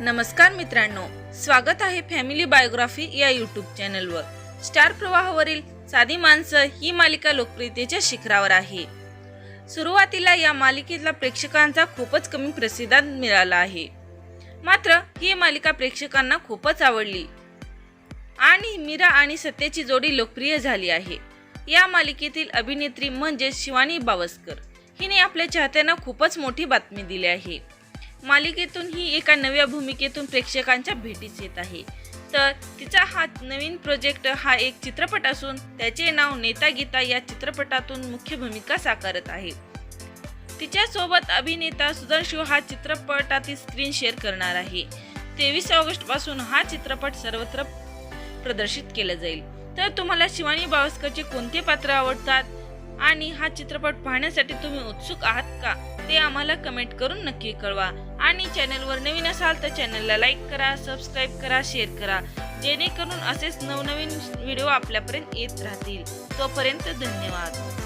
नमस्कार मित्रांनो स्वागत आहे फॅमिली बायोग्राफी या यूट्यूब चॅनलवर. स्टार प्रवाहावरील साधी माणसं ही मालिका लोकप्रियतेच्या शिखरावर आहे. सुरुवातीला या मालिकेतला प्रेक्षकांचा खूपच कमी प्रतिसाद मिळाला आहे. मात्र ही मालिका प्रेक्षकांना खूपच आवडली. आणि मीरा आणि सत्याची जोडी लोकप्रिय झाली आहे. या मालिकेतील अभिनेत्री म्हणजे शिवानी बावस्कर. हिने आपल्या चाहत्यांना खूपच मोठी बातमी दिली आहे. मालिकेतून ही एका नव्या भूमिकेतून प्रेक्षकांच्या भेटीस येत आहे. तर तिचा हा नवीन प्रोजेक्ट हा एक चित्रपट असून त्याचे नाव नेता गीता या चित्रपटातून मुख्य भूमिका साकारत आहे. तिच्यासोबत अभिनेता सुधांशु हा चित्रपटातील स्क्रीन शेअर करणार आहे. तेवीस ऑगस्टपासून हा चित्रपट सर्वत्र प्रदर्शित केला जाईल. तर तुम्हाला शिवानी बावस्करचे कोणते पात्र आवडतात? आणि हा चित्रपट पाहण्यासाठी तुम्ही उत्सुक आहात का? ते आम्हाला कमेंट करून नक्की कळवा. आणि चॅनलवर नवीन असाल तर चॅनलला लाईक करा सबस्क्राईब करा शेअर करा. जेणेकरून असेच नवनवीन व्हिडिओ आपल्यापर्यंत येत राहतील. तोपर्यंत धन्यवाद.